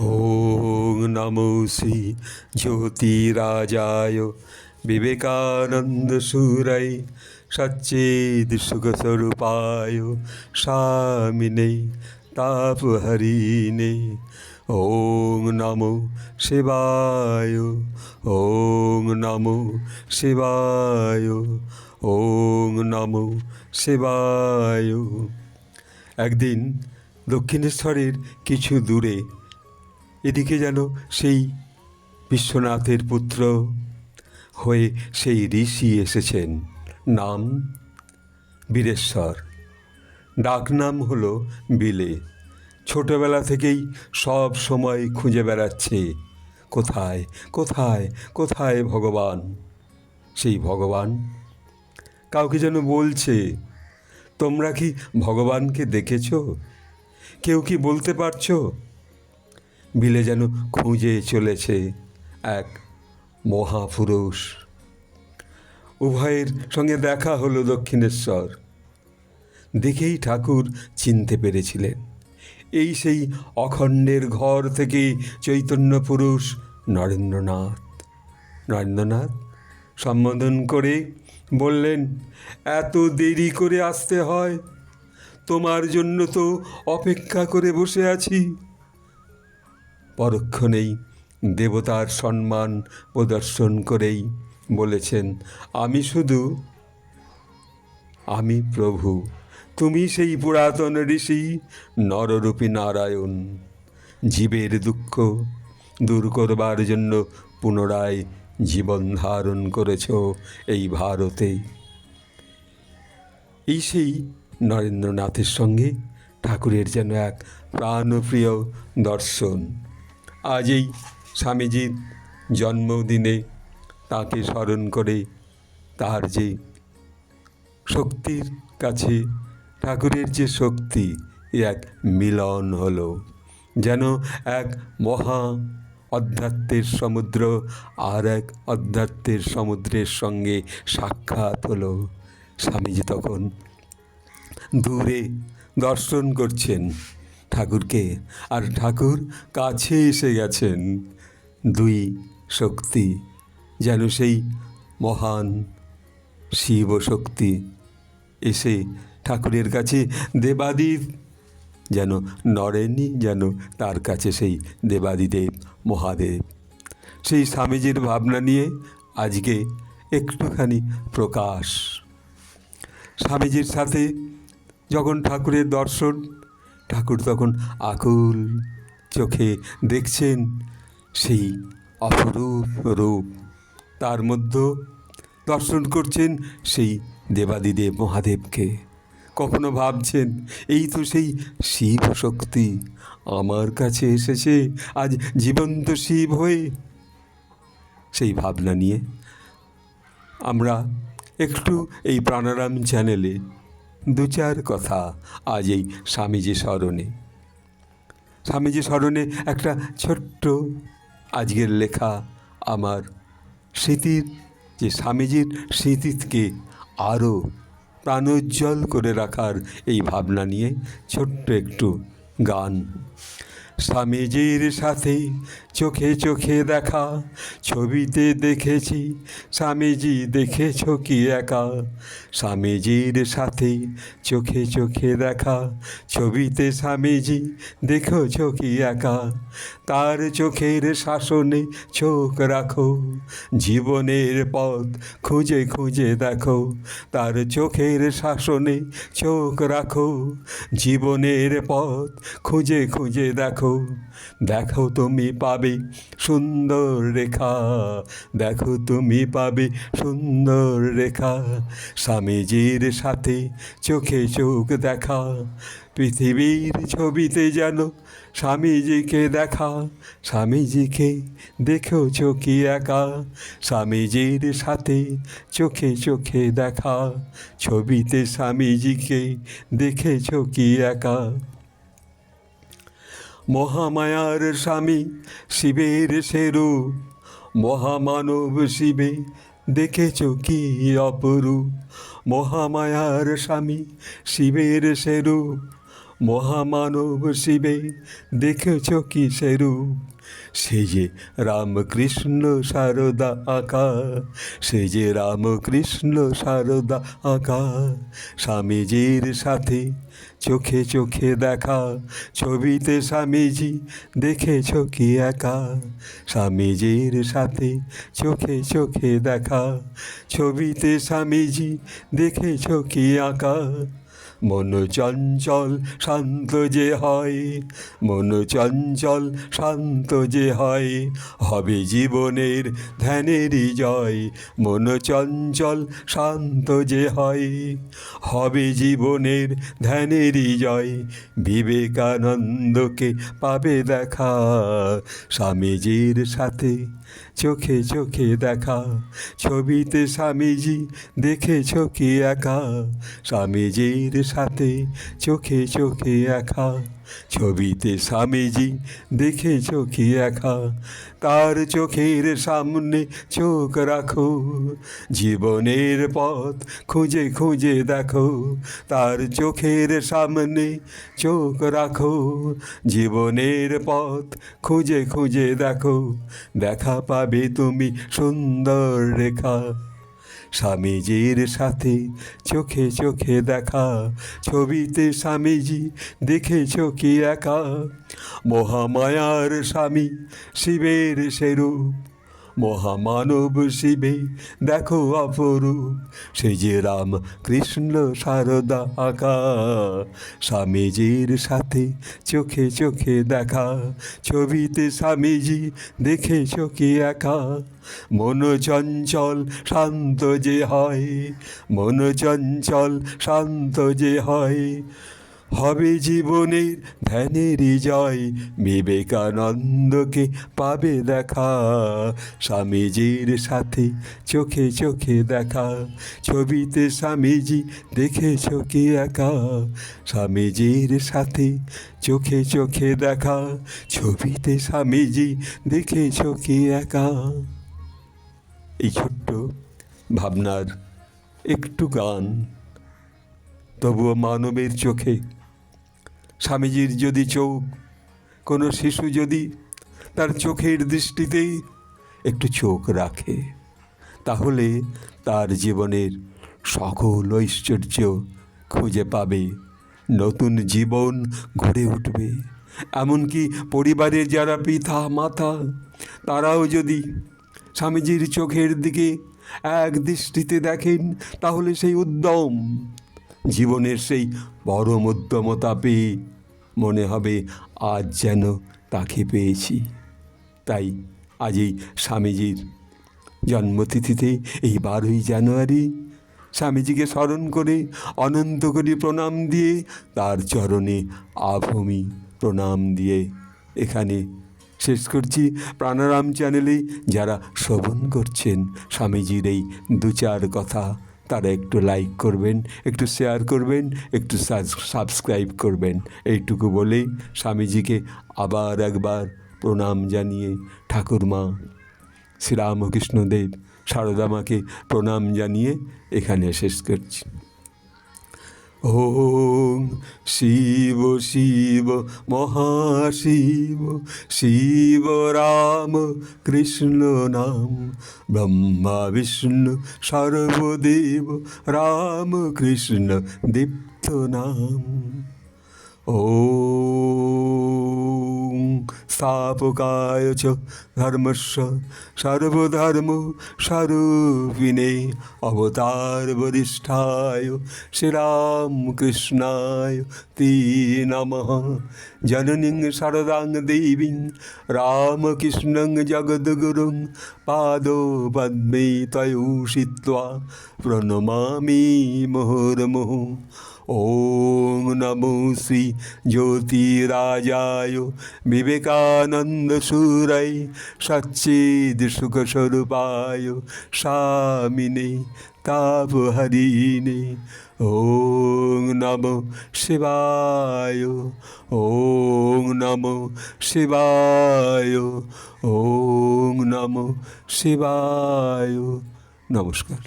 ওং নমো শ্রী জ্যোতিরাজায় বিবেকানন্দ সুরাই সচ্চেদ সুখস্বরূপায় স্বামিনে তাপহরিণে ওং নমো শিবায় ওং নমো শিবায় ওং নমো শিবায় একদিন দক্ষিণেশ্বরের কিছু দূরে এদিকে যেন সেই বিশ্বনাথের পুত্র হয়ে সেই ঋষি এসেছেন। নাম বীরেশ্বর। ডাকনাম হলো বিলে। ছোটবেলা থেকেই সব সময় খুঁজে বেড়াচ্ছে। কোথায় কোথায় কোথায় ভগবান? সেই ভগবান? কাউকে যেন বলছে, তোমরা কি ভগবানকে দেখেছ? কেউ কি বলতে পারছ? বিলে যেন খুঁজে চলেছে এক মহাপুরুষ। উভয়ের সঙ্গে দেখা হলো দক্ষিণেশ্বর। দেখেই ঠাকুর চিনতে পেরেছিলেন। এই সেই অখণ্ডের ঘর থেকে চৈতন্য পুরুষ নরেন্দ্রনাথ। নরেন্দ্রনাথ সম্বোধন করে বললেন, এত দেরি করে আসতে হয়। তোমার জন্য তো অপেক্ষা করে বসে আছি। পরক্ষণেই দেবতার সম্মান প্রদর্শন করেই বলেছেন, আমি শুধু, আমি প্রভু। তুমি সেই পুরাতন ঋষি নররূপী নারায়ণ। জীবের দুঃখ দূর করবার জন্য পুনরায় জীবন ধারণ করেছ এই ভারতে। এই সেই নরেন্দ্রনাথের সঙ্গে ঠাকুরের যেন এক প্রাণপ্রিয় দর্শন। আজ এই স্বামীজির জন্মদিনে তাকে স্মরণ করে তার যে শক্তির কাছে, ঠাকুরের যে শক্তি এক মিলন হলো। যেন এক মহা অধ্যাত্মের সমুদ্র আর এক অধ্যাত্মের সমুদ্রের সঙ্গে সাক্ষাৎ হলো। স্বামীজি তখন দূরে দর্শন করছেন। ঠাকুরকে। আর ঠাকুর কাছে এসে গেছেন। দুই শক্তি যেন সেই মহান শিব শক্তি এসে ঠাকুরের কাছে দেবাদির যেন নরেনি যেন তার কাছে সেই দেবাদিদেব মহাদেব। সেই স্বামীজির ভাবনা নিয়ে আজকে একটুখানি প্রকাশ। স্বামীজির সাথে যখন ঠাকুরের দর্শন ঠাকুর তখন আকুল চোখে দেখছেন সেই অপরূপ রূপ। তার মধ্যে দর্শন করছেন সেই দেবাদিদেব মহাদেবকে। কখনো ভাবছেন, এই তো সেই শিব শক্তি আমার কাছে এসেছে, আজ জীবন্ত শিব হয়ে। সেই ভাবনা নিয়ে আমরা একটু এই প্রাণারাম চ্যানেলে দু চার কথা আজ এই স্বামীজি স্মরণে। স্বামীজি স্মরণে একটা ছোট্ট আজকের লেখা আমার স্মৃতির, যে স্বামীজির স্মৃতিকে আরও প্রাণোজ্জ্বল করে রাখার এই ভাবনা নিয়ে ছোট্ট একটু গান। স্বামীজির সাথে চোখে চোখে দেখা, ছবিতে দেখেছি, স্বামীজি দেখেছ কি একা? স্বামীজির সাথে চোখে চোখে দেখা, ছবিতে স্বামীজি দেখেছ কি একা? তার চোখের শাসনে চোখ রাখো, জীবনের পথ খুঁজে খুঁজে দেখো, তার চোখের শাসনে চোখ রাখো, জীবনের পথ খুঁজে খুঁজে দেখো। দেখো দেখো তুমি পাবে সুন্দর রেখা দেখো তুমি পাবে সুন্দর রেখা। স্বামীজির সাথে চোখে চোখ দেখা, পৃথিবীর ছবিতে যেন স্বামীজিকে দেখা। স্বামীজিকে দেখেছ কি একা, স্বামীজির সাথে চোখে চোখে দেখা। ছবিতে স্বামীজিকে দেখে কি একা। মহামায়ার স্বামী শিবের সেরূপ মহামানব শিবে দেখেছ কি অপরূপ? মহামায়ার স্বামী শিবের সেরূপ মহামানব শিবে দেখেছ কি সেরূপ সে যে রামকৃষ্ণ সারদা আকা, সে যে রামকৃষ্ণ সারদা আকা, স্বামীজির সাথে চোখে চোখে দেখা। ছবিতে স্বামীজি দেখেছ কি একা? স্বামীজির সাথে চোখে চোখে দেখা। ছবিতে স্বামীজি দেখেছ কি আঁকা? মন চঞ্চল শান্ত যে হয়, মন চঞ্চল শান্ত যে হয়, হবে জীবনের ধ্যানেরই জয়, মন চঞ্চল শান্ত যে হয়, হবে জীবনের ধ্যানেরই জয়, বিবেকানন্দকে পাবে দেখা স্বামীজির সাথে। চোখে চোখে দেখা। ছবিতে স্বামীজি দেখে চোখে একা স্বামীজির সাথে চোখে চোখে একা ছবিতে স্বামীজি দেখেছ কি একা তার চোখের সামনে চোখ রাখো। জীবনের পথ খুঁজে খুঁজে দেখো। তার চোখের সামনে চোখ রাখো। জীবনের পথ খুঁজে খুঁজে দেখো। দেখা পাবে তুমি সুন্দর রেখা। স্বামীজির সাথে চোখে চোখে দেখা ছবিতে স্বামীজি দেখেছ কি একা? মহামায়ার স্বামী শিবের সেরূপ। মহামানব শিবে দেখো অপরূপ সে যে রাম কৃষ্ণ সারদা আকা। স্বামীজির সাথে চোখে চোখে দেখা, ছবিতে স্বামীজি দেখে চোখে একা। মন চঞ্চল শান্ত যে হয়, মন চঞ্চল শান্ত যে হয় হবে জীবনের ধ্যানের জয়। বিবেকানন্দকে পাবে দেখা। স্বামীজির সাথে চোখে চোখে দেখা। ছবিতে স্বামীজি দেখেছ কি একা। স্বামীজির সাথে চোখে চোখে দেখা। ছবিতে স্বামীজি দেখেছ কি একা। এই ছোট্ট ভাবনার একটু গান। তবুও মানবের চোখে স্বামীজির যদি চোখ, কোনো শিশু যদি তার চোখের দৃষ্টিতেই একটু চোখ রাখে, তাহলে তার জীবনের সকল ঐশ্বর্য খুঁজে পাবে, নতুন জীবন গড়ে উঠবে। এমনকি পরিবারের যারা পিতা মাতা তারাও যদি স্বামীজির চোখের দিকে এক দৃষ্টিতে দেখেন, তাহলে সেই উদ্যম জীবনের সেই পরম উদ্যমতা পেয়ে মনে হবে আজ যেন তাকে পেয়েছি। তাই আজ এই স্বামীজির জন্মতিথিতে এই বারোই জানুয়ারি স্বামীজিকে স্মরণ করে, অনন্ত করি প্রণাম দিয়ে, তার চরণে আভূমি প্রণাম দিয়ে এখানে শেষ করছি। প্রাণারাম চ্যানেলে যারা শ্রবণ করছেন, স্বামীজির এই দু চার কথা তারা একটু লাইক করবেন, একটু শেয়ার করবেন, একটু সাবস্ক্রাইব করবেন। এইটুকু বলেই স্বামীজিকে আবার একবার প্রণাম জানিয়ে ঠাকুরমা, শ্রীরামকৃষ্ণদেব, সারদামাকে প্রণাম জানিয়ে এখানে শেষ করছি। ওম শিব শিব মহাশিব, শিব রাম কৃষ্ণ নাম, ব্রহ্মা বিষ্ণু সর্বদেব, রাম কৃষ্ণ দীপ্ত নাম। ॐ স্থাপকায় চ ধর্মস্ব সর্বধর্ম স্বরূপিণে অবতার বরিষ্ঠায় শ্রীরামকৃষ্ণায় তি নম জননীং শারদাং দেবীং রামকৃষ্ণং জগদ্গুরুং পাদো পদ্মে তয়ূষিত্বা প্রণমামি মোহর্মুহ ওং নমোসি জ্যোতিরাজায় বিবেকানন্দ সুরাই সচ্চিদ সুখস্বরূপায় স্বামিনে তাপহরিণে ওং নম শিবায় ওং নম শিবায় ওং নম শিবায় নমস্কার